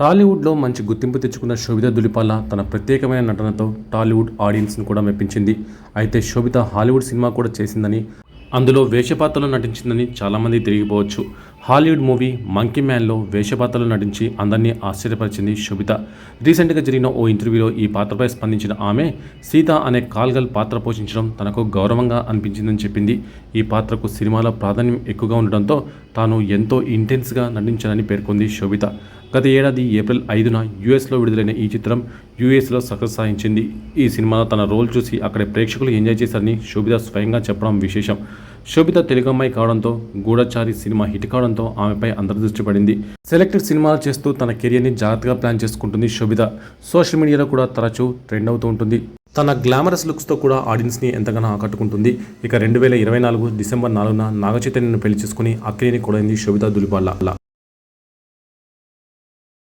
టాలీవుడ్లో మంచి గుర్తింపు తెచ్చుకున్న శోభిత దులిపాల తన ప్రత్యేకమైన నటనతో టాలీవుడ్ ఆడియన్స్ను కూడా మెప్పించింది. అయితే శోభిత హాలీవుడ్ సినిమా కూడా చేసిందని అందులో వేషపాత్రలో నటించిందని చాలామంది తిరిగిపోవచ్చు. హాలీవుడ్ మూవీ మంకీ మ్యాన్లో వేషపాత్రలో నటించి అందరినీ ఆశ్చర్యపరిచింది శోభిత. రీసెంట్గా జరిగిన ఓ ఇంటర్వ్యూలో ఈ పాత్రపై స్పందించిన ఆమె సీత అనే కాల్గల్ పాత్ర పోషించడం తనకు గౌరవంగా అనిపించిందని చెప్పింది. ఈ పాత్రకు సినిమాలో ప్రాధాన్యం ఎక్కువగా ఉండడంతో తాను ఎంతో ఇంటెన్స్గా నటించానని పేర్కొంది శోభిత. గత ఏడాది ఏప్రిల్ ఐదున యుఎస్లో విడుదలైన ఈ చిత్రం యూఎస్లో సక్సెస్ సాధించింది ఈ సినిమాలో తన రోల్ చూసి అక్కడి ప్రేక్షకులు ఎంజాయ్ చేశారని శోభిత స్వయంగా చెప్పడం విశేషం. శోభిత తెలుగు అమ్మాయి కావడంతో గూఢచారి సినిమా హిట్ కావడంతో ఆమెపై అందరి దృష్టి పడింది. సెలెక్టెడ్ సినిమాలు చేస్తూ తన కెరియర్ని జాగ్రత్తగా ప్లాన్ చేసుకుంటుంది శోభిత. సోషల్ మీడియాలో కూడా తరచూ ట్రెండ్ అవుతూ ఉంటుంది. తన గ్లామరస్ లుక్స్తో కూడా ఆడియన్స్ని ఎంతగానో ఆకట్టుకుంటుంది. ఇక రెండు వేల ఇరవై నాలుగు డిసెంబర్ నాలుగున నాగచైతన్యను పెళ్ళి చేసుకుని అక్కినేని కూడా శోభిత దులిపాళ్ళ.